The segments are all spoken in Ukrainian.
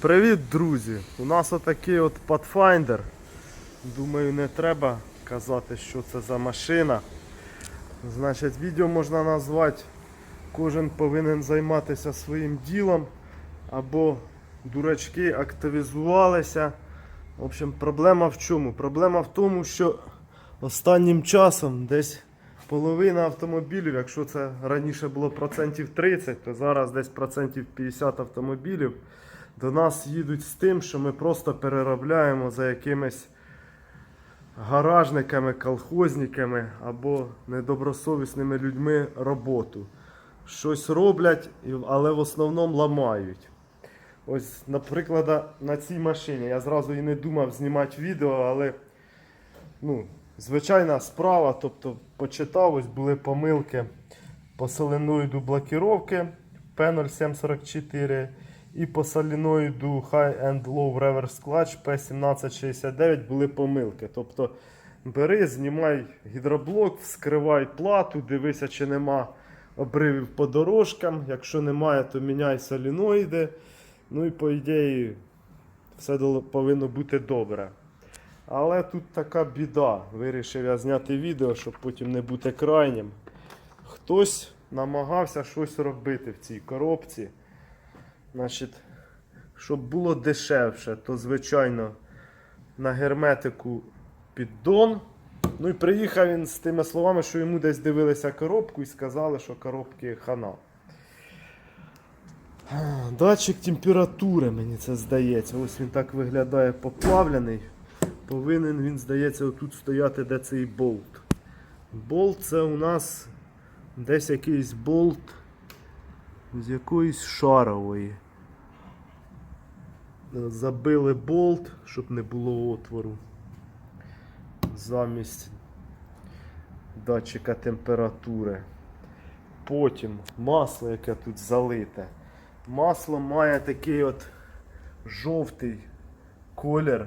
Привіт, друзі! У нас отакий от Pathfinder. Думаю, не треба казати, що це за машина. Значить, відео можна назвати Кожен повинен займатися своїм ділом. Або дурачки активізувалися. В общем, проблема в чому? Проблема в тому, що останнім часом десь половина автомобілів, якщо це раніше було процентів 30, то зараз десь процентів 50 автомобілів до нас їдуть з тим, що ми просто переробляємо за якимись гаражниками, колхозниками або недобросовісними людьми роботу. Щось роблять, але в основному ламають. Ось, наприклад, на цій машині я зразу і не думав знімати відео, але ну, звичайна справа, тобто почитав, ось були помилки по соленоїду блокировки P0744 і по соленоїду High and Low Reverse Clutch P1769 були помилки. Тобто бери, знімай гідроблок, вскривай плату, дивися, чи нема обривів по дорожкам. Якщо немає, то міняй соліноїди. Ну і по ідеї все повинно бути добре. Але тут така біда. Вирішив я зняти відео, щоб потім не бути крайнім. Хтось намагався щось робити в цій коробці. Значить, щоб було дешевше, то звичайно на герметику піддон. Ну і приїхав він з тими словами, що йому десь дивилися коробку і сказали, що коробки хана. Датчик температури, мені це здається. Ось він так виглядає поплавлений. Повинен він, здається, отут стояти, де цей болт. Болт це у нас десь якийсь болт з якоїсь шарової. Е, Забили болт, щоб не було отвору. Замість датчика температури. Потім масло, яке тут залите. Масло має такий от жовтий колір.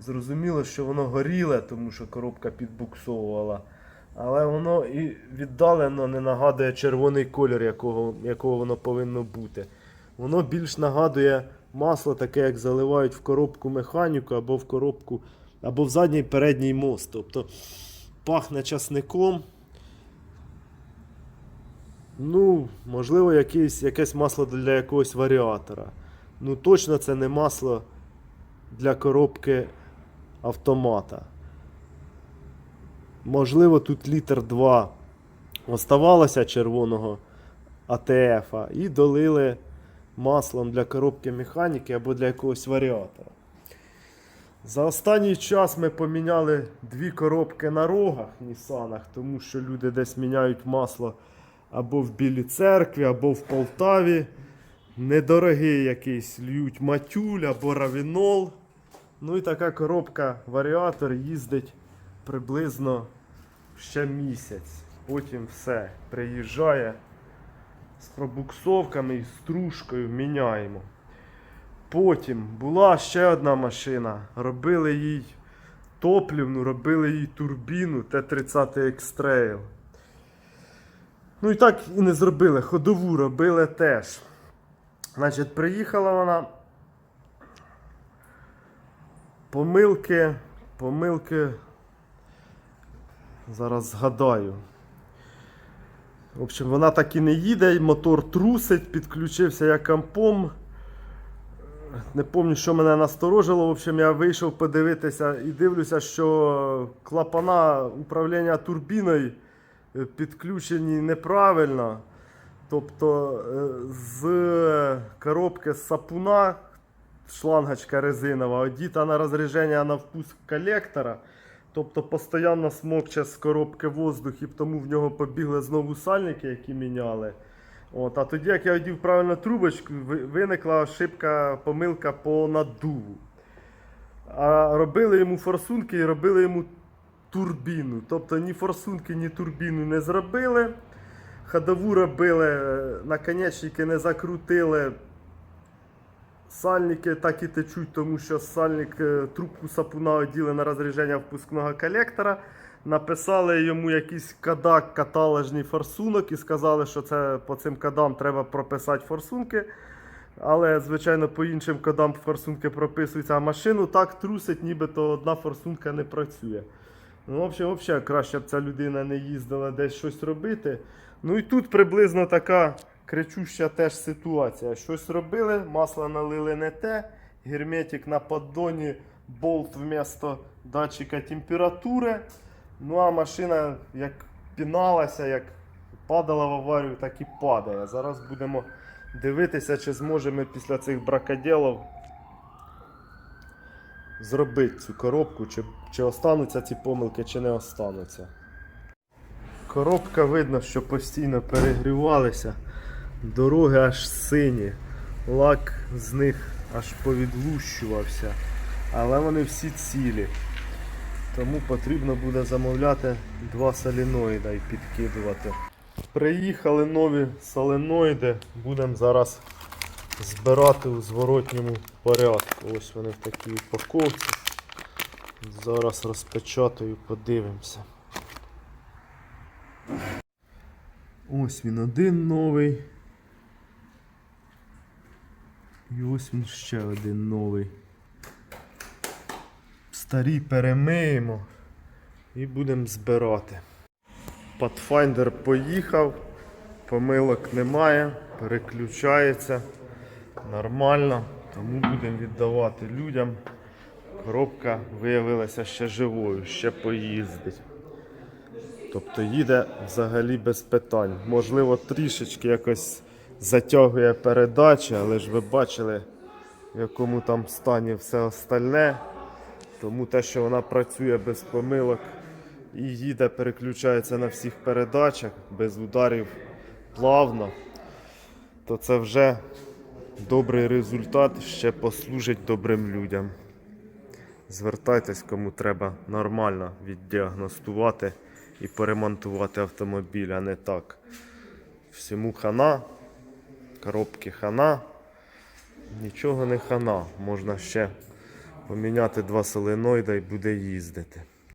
Зрозуміло, що воно горіле, тому що коробка підбуксовувала. Але воно і віддалено не нагадує червоний колір, якого, якого воно повинно бути. Воно більш нагадує масло, таке, як заливають в коробку механіку або в коробку, або в задній передній мост. Тобто пахне часником. Ну, можливо, якесь, якесь масло для якогось варіатора. Ну, точно це не масло для коробки автомата. Можливо, тут літр 2 оставалося червоного АТФ і долили маслом для коробки механіки або для якогось варіатора. За останній час ми поміняли дві коробки на рогах Нісанах, тому що люди десь міняють масло або в Білій церкві, або в Полтаві. Недорогий якийсь льють матюль або равінол. Ну і така коробка варіатор їздить приблизно ще місяць. Потім все. Приїжджає з пробуксовками і стружкою міняємо. Потім була ще одна машина. Робили їй топлівну, робили їй турбіну Т-30 X-Trail. Ну і так і не зробили. Ходову робили теж. Значить, приїхала вона. Помилки, помилки. Зараз згадаю. В общем, вона так і не їде, мотор трусить, підключився я компом. Не пам'ятаю, що мене насторожило. В общем, я вийшов подивитися і дивлюся, що клапана управління турбіною е, підключені неправильно. Тобто е, з коробки з сапуна шлангочка резинова, одіта на розрядження на впуск колектора. Тобто постійно смокче з коробки воздух, і тому в нього побігли знову сальники, які міняли. От, а тоді, як я одів правильно трубочку, виникла ошибка, помилка по наддуву. А робили йому форсунки і робили йому турбіну. Тобто ні форсунки, ні турбіну не зробили. Ходову робили, е, наконечники не закрутили. Сальники так і течуть, тому що сальник е, трубку сапуна оділи на розрядження впускного колектора. Написали йому якийсь кадак каталожний форсунок і сказали, що це по цим кадам треба прописати форсунки. Але, звичайно, по іншим кодам форсунки прописуються, а машину так трусить, нібито одна форсунка не працює. Ну, в общем, взагалі, краще б ця людина не їздила десь щось робити. Ну і тут приблизно така кричуща теж ситуація. Щось робили, масло налили не те, герметик на поддоні, болт вмісто датчика температури. Ну а машина як піналася, як падала в аварію, так і падає. Зараз будемо дивитися, чи зможемо після цих бракоділів зробити цю коробку, чи, чи остануться ці помилки, чи не остануться. Коробка видно, що постійно перегрівалися. Дороги аж сині. Лак з них аж повідлущувався. Але вони всі цілі. Тому потрібно буде замовляти два соленоїда і підкидувати. Приїхали нові соленоїди. Будемо зараз збирати у зворотньому порядку. Ось вони в такій упаковці. Зараз розпечатаю, подивимося. Ось він один новий. І ось він ще один новий. Старі перемиємо і будемо збирати. Pathfinder поїхав, помилок немає, переключається нормально, тому будемо віддавати людям. Коробка виявилася ще живою, ще поїздить. Тобто їде взагалі без питань. Можливо, трішечки якось затягує передачі, але ж ви бачили, в якому там стані все остальне. Тому те, що вона працює без помилок і їде, переключається на всіх передачах, без ударів плавно, то це вже добрий результат, ще послужить добрим людям. Звертайтесь, кому треба нормально віддіагностувати і поремонтувати автомобіль, а не так. Всьому хана, коробки хана, нічого не хана. Можна ще поміняти два соленоїда і буде їздити.